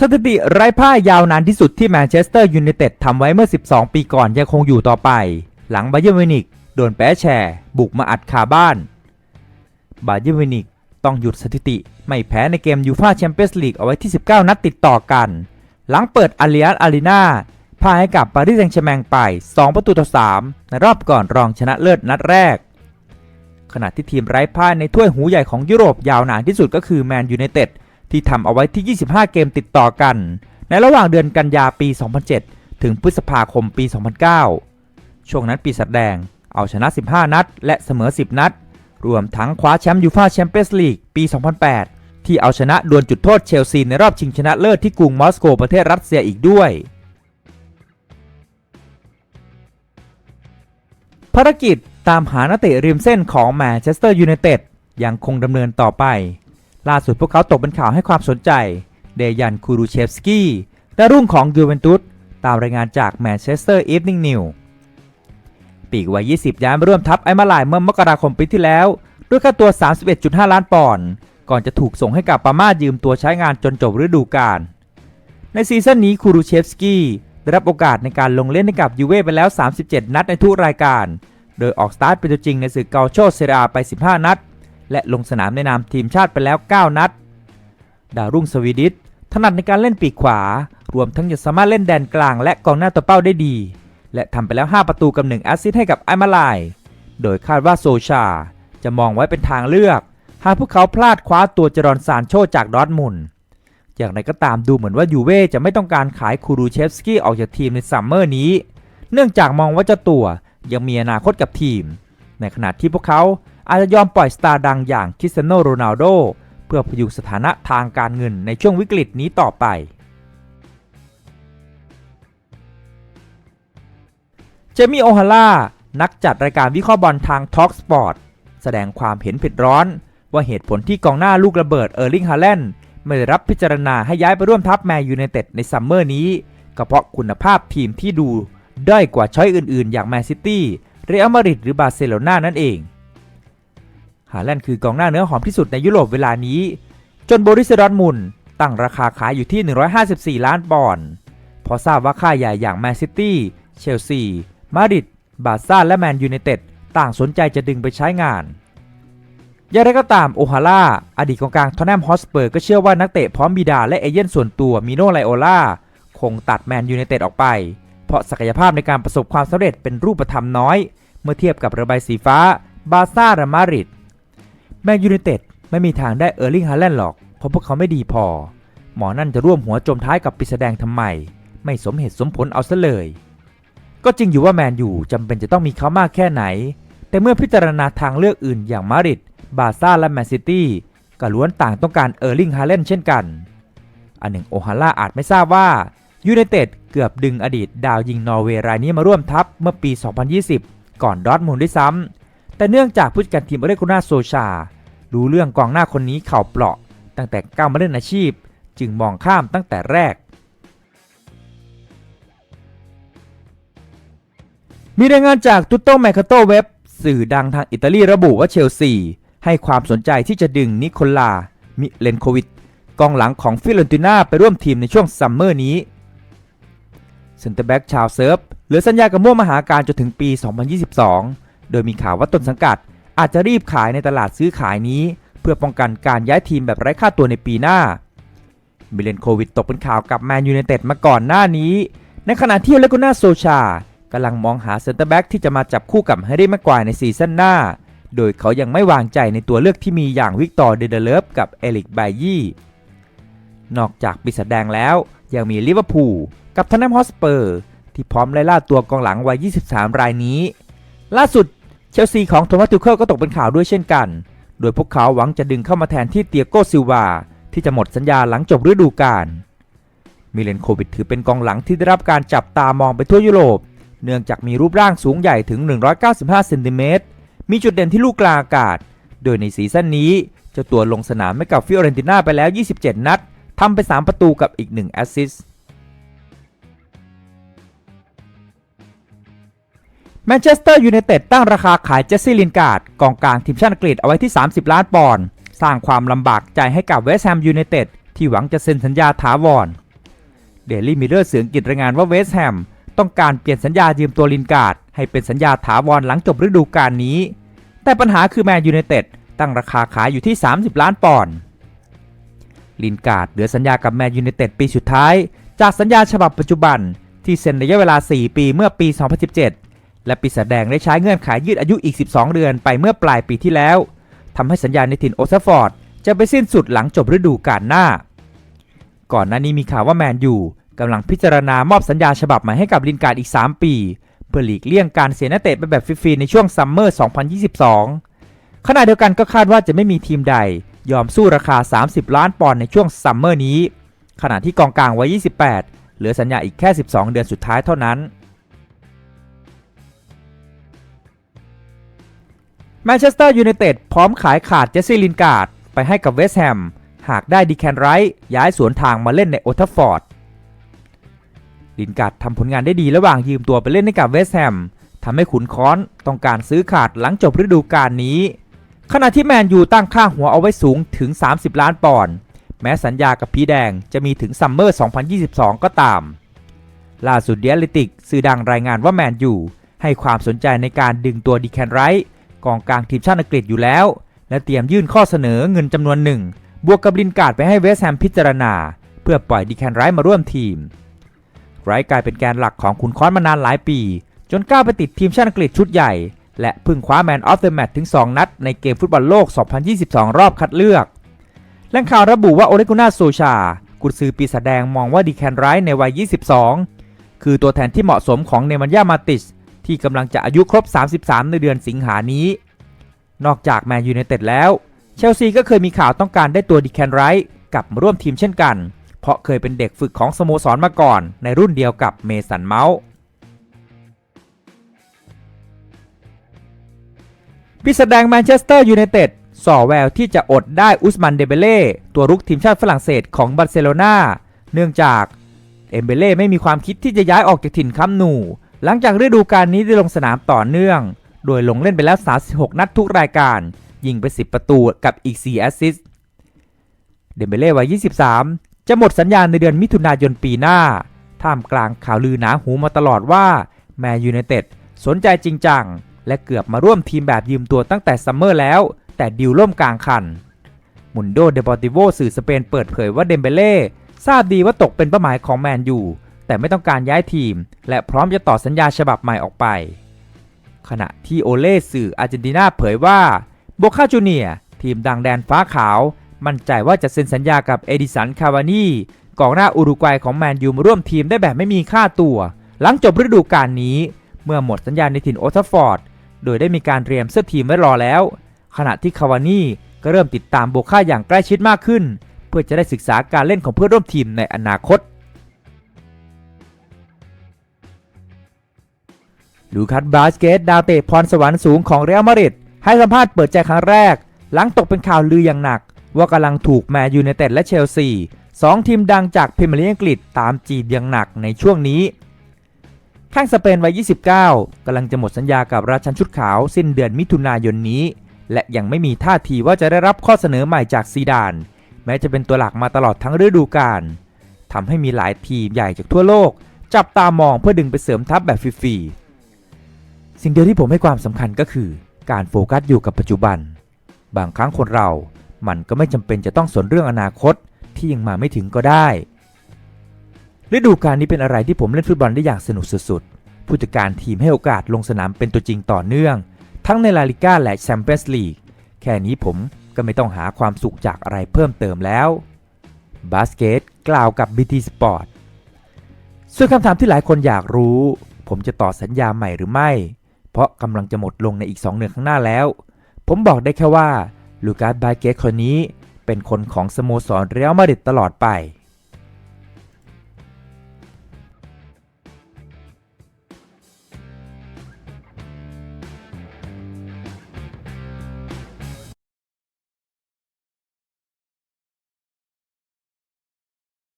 สถิติไร้พ่ายยาวนานที่สุดที่แมนเชสเตอร์ยูไนเต็ดทำไว้เมื่อ 12 ปีก่อนยังคงอยู่ต่อไป หลังบาเยอร์มินิกโดนแพ้แชร์บุกมาอัดคาบ้าน บาเยอร์มินิกต้องหยุดสถิติ ไม่แพ้ในเกมยูฟ่าแชมเปี้ยนส์ลีกเอาไว้ที่ 19 นัดติดต่อกัน หลังเปิดอาริอันอารีนาพ่ายให้กับปารีสแซงต์แชร์แมงไป 2 ประตูต่อ 3 ในรอบก่อนรองชนะเลิศนัดแรก ขณะที่ทีมไร้พ่ายในถ้วยหูใหญ่ของยุโรปยาวนานที่สุดก็คือแมนยูไนเต็ด ที่ทำเอาไว้ที่ 25 เกมติดต่อกัน ในระหว่างเดือนกันยาปี 2007 ถึงพฤษภาคมปี 2009 ช่วงนั้นปีศาจแดงเอาชนะ 15 นัด และเสมอ 10 นัด รวมทั้งคว้าแชมป์ยูฟ่าแชมเปี้ยนส์ลีกปี 2008 ที่เอาชนะดวลจุดโทษเชลซีในรอบชิงชนะเลิศที่กรุงมอสโกประเทศรัสเซียอีกด้วย ภารกิจตามหานักเตะริมเส้นของแมนเชสเตอร์ยูไนเต็ดยังคงดำเนินต่อไป ล่าสุดพวกเขาตกเป็นข่าวให้ความสนใจ เดยันคูรูเชฟสกี้ดารุ่งของยูเวนตุสตามรายงานจากแมนเชสเตอร์อีฟนิ่งนิวปีกวัย 20 ย้ายมาร่วมทัพไอมาลายเมื่อมกราคมปีที่แล้ว ด้วยค่าตัว 31.5 ล้านปอนด์ก่อนจะถูกส่งให้กับปาม่ายืมตัวใช้งานจนจบฤดูกาลในซีซั่นนี้คูรูเชฟสกี้ได้รับโอกาสในการลงเล่นให้กับยูเว่ไปแล้ว 37 นัดในทุกรายการ โดยออกสตาร์ทเป็นตัวจริงในศึกเกาโชเซรียไป 15 นัด และลงสนามในนามทีมชาติไปแล้ว 9 นัด ดาวรุ่งสวีดิชถนัดในการเล่นปีกขวา รวมทั้งยังสามารถเล่นแดนกลางและกองหน้าตัวเป้าได้ดี และทำไปแล้ว 5 ประตูกับ 1 แอสซิสต์ให้กับไอมาลาย โดยคาดว่าโซชา จะมองไว้เป็นทางเลือก หากพวกเขาพลาดคว้าตัวจรอนซานโชจากดอร์ทมุนอย่างไรก็ตามดูเหมือนว่ายูเว่จะไม่ต้องการขายคูรูเชฟสกี้ออกจากทีมในซัมเมอร์นี้ เนื่องจากมองว่าเจ้าตัวยังมีอนาคตกับทีม ในขณะที่พวกเขา อาจจะยอมปล่อยสตาร์ดังอย่างคริสเตียโนโรนัลโดเพื่อพยุงสถานะทางการเงินในช่วงวิกฤตนี้ต่อไป เจมี่โอฮาร่านักจัดรายการวิเคราะห์บอลทาง Talk Sport แสดงความเห็นผิดร้อน ว่าเหตุผลที่กองหน้าลูกระเบิดเออร์ลิงฮาแลนด์ไม่ได้รับพิจารณาให้ย้ายไปร่วมทัพแมนยูไนเต็ดในซัมเมอร์นี้ ก็เพราะคุณภาพทีมที่ดูด้อยกว่าช้อยอื่นๆ อย่างแมนซิตี้เรอัลมาดริดหรือบาร์เซโลนานั่นเอง ฮาแลนด์คือกองหน้าเนื้อหอมที่สุดในยุโรปเวลานี้ จนโบริสดอร์มุนตั้งราคาขายอยู่ที่ 154 ล้านปอนด์เพราะทราบว่าค่าใหญ่อย่างแมนซิตี้ เชลซี มาดริด บาร์ซ่า และแมนยูไนเต็ดต่างสนใจจะดึงไปใช้งาน อย่างไรก็ตามโอฮาร่าอดีตกองกลางทอนแนมฮอสเปอร์ก็เชื่อว่านักเตะพร้อมบิดาและเอเย่นส่วนตัวมิโนไลโอล่าคงตัดแมนยูไนเต็ดออกไป เพราะศักยภาพในการประสบความสำเร็จเป็นรูปธรรมน้อย เมื่อเทียบกับระบายสีฟ้า บาซ่าและมาดริด แมนยูไนเต็ดไม่มีทางได้เออร์ลิงฮาแลนด์หรอก เพราะพวกเขาไม่ดีพอ หมอนั่นจะร่วมหัวจมท้ายกับปีศาจแดงทำไม ไม่สมเหตุสมผลเอาซะเลย ก็จริงอยู่ว่าแมนยูจำเป็นจะต้องมีเขามากแค่ไหน แต่เมื่อพิจารณาทางเลือกอื่นอย่างมาริดบาซ่าและแมนซิตี้ก็ล้วนต่างต้องการเออร์ลิงฮาแลนด์เช่นกัน อันหนึ่งโอฮาร่าอาจไม่ทราบว่ายูไนเต็ดเกือบดึงอดีตดาวยิงนอร์เวย์รายนี้มาร่วมทัพเมื่อปี 2020 ก่อนดอทมุนด์ด้วยซ้ำแต่เนื่องจากผู้จัดการทีมเรกุน่าโซชา รู้เรื่องกองหน้าคนนี้เข่าเปราะ ตั้งแต่ก้าวมาเล่นอาชีพ จึงมองข้ามตั้งแต่แรก มีรายงานจากตุตโตแมคคาโตเว็บสื่อดังทางอิตาลีระบุว่าเชลซี ให้ความสนใจที่จะดึงนิโคลา มิเลนโควิชกองหลังของฟิลเลนติน่าไปร่วมทีมในช่วงซัมเมอร์นี้เซนเตอร์แบ็กชาวเซิร์ฟเหลือสัญญากับม่วงมหาการจนถึงปี 2022 โดยมีข่าวว่าต้นสังกัด อาจจะรีบขายในตลาดซื้อขายนี้ เพื่อป้องกันการย้ายทีมแบบไร้ค่าตัวในปีหน้า มิเลนโควิดตกเป็นข่าวกับแมนยูไนเต็ดมาก่อนหน้านี้ ในขณะที่เลโกนาโซชากำลังมองหาเซนเตอร์แบ็กที่จะมาจับคู่กับแฮร์รี่แม็กควายในซีซั่นหน้า โดยเขายังไม่วางใจในตัวเลือกที่มีอย่างวิกตอร์เดเดเลฟกับเอลิกไบยี่นอกจากปีศาจแดงแล้ว ยังมีลิเวอร์พูลกับทอนแนมฮอสเปอร์ ที่พร้อมไล่ล่าตัวกองหลังวัย 23 รายนี้ ล่าสุด ชลซีของโทมัสทูเคิลก็ตกเป็นข่าวด้วยเช่นกัน โดยพวกเขาหวังจะดึงเข้ามาแทนที่เตียโกซิลวาที่จะหมดสัญญาหลังจบฤดูกาล มิเลนโควิดถือเป็นกองหลังที่ได้รับการจับตามองไปทั่วยุโรป เนื่องจากมีรูปร่างสูงใหญ่ถึง 195 เซนติเมตร มีจุดเด่นที่ลูกกลางอากาศ โดยในซีซั่นนี้เจ้าตัวลงสนามให้กับฟิโอเรนติน่าไปแล้ว 27 นัดทำไป 3 ประตูกับอีก 1 แอสซิสต์ แมนเชสเตอร์ยูไนเต็ดตั้งราคาขายเจสซี่ลินการ์ดกองกลางทีมชาติอังกฤษเอาไว้ที่ 30 ล้านปอนด์สร้างความลำบากใจให้กับเวสต์แฮมยูไนเต็ดที่หวังจะเซ็นสัญญาถาวรเดลี่มิเลอร์เสืองกฤษรายงานว่าเวสต์แฮมต้องการเปลี่ยนสัญญายืมตัวลินการ์ดให้เป็นสัญญาถาวรหลังจบฤดูกาลนี้ แต่ปัญหาคือแมนยูไนเต็ดตั้งราคาขายอยู่ที่ 30 ล้านปอนด์ลินการ์ดเหลือสัญญากับแมนยูไนเต็ดปีสุดท้าย จากสัญญาฉบับปัจจุบันที่เซ็นระยะเวลา 4 ปีเมื่อปี 2017 และปีศาจแดงได้ใช้เงื่อนไขยืดอายุอีก 12 เดือนไปเมื่อปลายปีที่แล้วทำให้สัญญาในถิ่นโอลด์ฟฟอร์ดจะไปสิ้นสุดหลังจบฤดูกาลหน้า ก่อนหน้านี้มีข่าวว่าแมนยูกำลังพิจารณามอบสัญญาฉบับใหม่ให้กับลินการ์ดอีก 3 ปี เพื่อหลีกเลี่ยงการเสียนักเตะไปแบบฟรีๆในช่วงซัมเมอร์ 2022 ขณะเดียวกันก็คาดว่าจะไม่มีทีมใด ยอมสู้ราคา 30 ล้านปอนด์ในช่วงซัมเมอร์นี้ ขณะที่กองกลางวัย 28 เหลือสัญญาอีกแค่ 12 เดือนสุดท้ายเท่านั้น แมนเชสเตอร์ยูไนเต็ดพร้อมขายขาดเจสซี่ลินการ์ดไปให้กับเวสต์แฮม หากได้ดีแคนไรท์ย้ายสวนทางมาเล่นในโอทัฟฟอร์ด ลินการ์ดทำผลงานได้ดีระหว่างยืมตัวไปเล่นให้กับเวสต์แฮมทำให้ขุนค้อนต้องการซื้อขาดหลังจบฤดูกาลนี้ ขณะที่แมนยูตั้งค่าหัวเอาไว้สูงถึง 30 ล้านปอนด์แม้สัญญากับพีแดงจะมีถึงซัมเมอร์ 2022 ก็ตาม ล่าสุดเดียลิติกสื่อดังรายงานว่าแมนยูให้ความสนใจในการดึงตัวดีแคนไรท์ กองกลางทีมชาติอังกฤษอยู่แล้ว และเตรียมยื่นข้อเสนอเงินจำนวนหนึ่ง บวกกับลินการ์ดไปให้เวสแฮมพิจารณา เพื่อปล่อยดีแคนไรมาร่วมทีม ไรกลายเป็นแกนหลักของคุณคอนมานานหลายปี จนก้าวไปติดทีมชาติอังกฤษชุดใหญ่ และพึ่งคว้าแมนออฟเดอะแมตถึง 2 นัด ในเกมฟุตบอลโลก 2022 รอบคัดเลือกแหล่งข่าวระบุว่าโอเลกุน่าโซชากุนซือปีศาจแดงมองว่าดีแคนไรในวัย 22 คือตัวแทนที่เหมาะสมของเนมันยามาติช ที่กำลังจะอายุครบ 33 ในเดือนสิงหานี้ นอกจากแมนยูไนเต็ดแล้ว เชลซีก็เคยมีข่าวต้องการได้ตัวดีแคนไรท์กลับมาร่วมทีมเช่นกัน เพราะเคยเป็นเด็กฝึกของสโมสรมาก่อน ในรุ่นเดียวกับเมสันเมาส์ปีศาจแดงแมนเชสเตอร์ยูไนเต็ดส่อแววที่จะอดได้อุสมันเดเบเล่ตัวรุกทีมชาติฝรั่งเศสของบาร์เซโลนาเนื่องจากเอมเบเล่ไม่มีความคิดที่จะย้ายออกจากถิ่นคัมนู หลังจากฤดูกาลนี้ได้ลงสนามต่อเนื่อง โดยลงเล่นไปแล้ว 36 นัดทุกรายการ ยิงไป 10 ประตูกับอีก 4 แอสซิสต์ เดมเบเล่วัย 23 จะหมดสัญญาณในเดือนมิถุนายนปีหน้า ท่ามกลางข่าวลือหนาหูมาตลอดว่าแมนยูไนเต็ดสนใจจริงจัง และเกือบมาร่วมทีมแบบยืมตัวตั้งแต่ซัมเมอร์แล้ว แต่ดิวล่มกลางคัน มุนโดเดปอติโวสื่อสเปนเปิดเผยว่าเดมเบเล่ทราบดีว่าตกเป็นเป้าหมายของแมนยู แต่ไม่ต้องการย้ายทีม และพร้อมจะต่อสัญญาฉบับใหม่ออกไป ขณะที่โอเล่สื่ออาร์เจนตินาเผยว่าโบคาจูเนียทีมดังแดนฟ้าขาว มั่นใจว่าจะเซ็นสัญญากับเอดิสันคาวานีกองหน้าอุรุกวัยของแมนยูมาร่วมทีมได้แบบไม่มีค่าตัว หลังจบฤดูกาลนี้ เมื่อหมดสัญญาในถิ่นโอทัฟฟอร์ด โดยได้มีการเตรียมเสื้อทีมไว้รอแล้ว ขณะที่คาวานีก็เริ่มติดตามโบคาอย่างใกล้ชิดมากขึ้น เพื่อจะได้ศึกษาการเล่นของเพื่อนร่วมทีมในอนาคต ลูคัสบาสเกตดาวเตะพรสวรรค์สูงของเรอัลมาดริดให้สัมภาษณ์เปิดใจครั้งแรก หลังตกเป็นข่าวลืออย่างหนัก ว่ากำลังถูกแมนยูไนเต็ดและเชลซีสองทีมดังจากพรีเมียร์ลีกอังกฤษตามจีบอย่างหนักในช่วงนี้ ข้างสเปนวัย 29 กำลังจะหมดสัญญากับราชันชุดขาวสิ้นเดือนมิถุนายนนี้ และยังไม่มีท่าทีว่าจะได้รับข้อเสนอใหม่จากซีดาน แม้จะเป็นตัวหลักมาตลอดทั้งฤดูกาลทำให้มีหลายทีมใหญ่จากทั่วโลก จับตามองเพื่อดึงไปเสริมทัพแบบฟรีๆ สิ่งเดียวที่ผมให้ความสำคัญก็คือ การโฟกัสอยู่กับปัจจุบัน บางครั้งคนเรา มันก็ไม่จำเป็นจะต้องสนเรื่องอนาคตที่ยังมาไม่ถึงก็ได้ฤดูกาลนี้เป็นอะไรที่ผมเล่นฟุตบอลได้อย่างสนุกสุดๆ ผู้จัดการทีมให้โอกาสลงสนามเป็นตัวจริงต่อเนื่อง ทั้งในลาลิก้าและแชมเปี้ยนส์ลีก แค่นี้ผมก็ไม่ต้องหาความสุขจากอะไรเพิ่มเติมแล้ว บาสเกตกล่าวกับ BT Sport ส่วนคำถามที่หลายคนอยากรู้ ผมจะต่อสัญญาใหม่หรือไม่ เพราะกำลังจะหมดลงในอีก 2 เดือนข้างหน้าแล้ว ผมบอกได้แค่ว่าลูกาสบายเกตคนนี้เป็นคนของสโมสรเรอัลมาดริดตลอดไป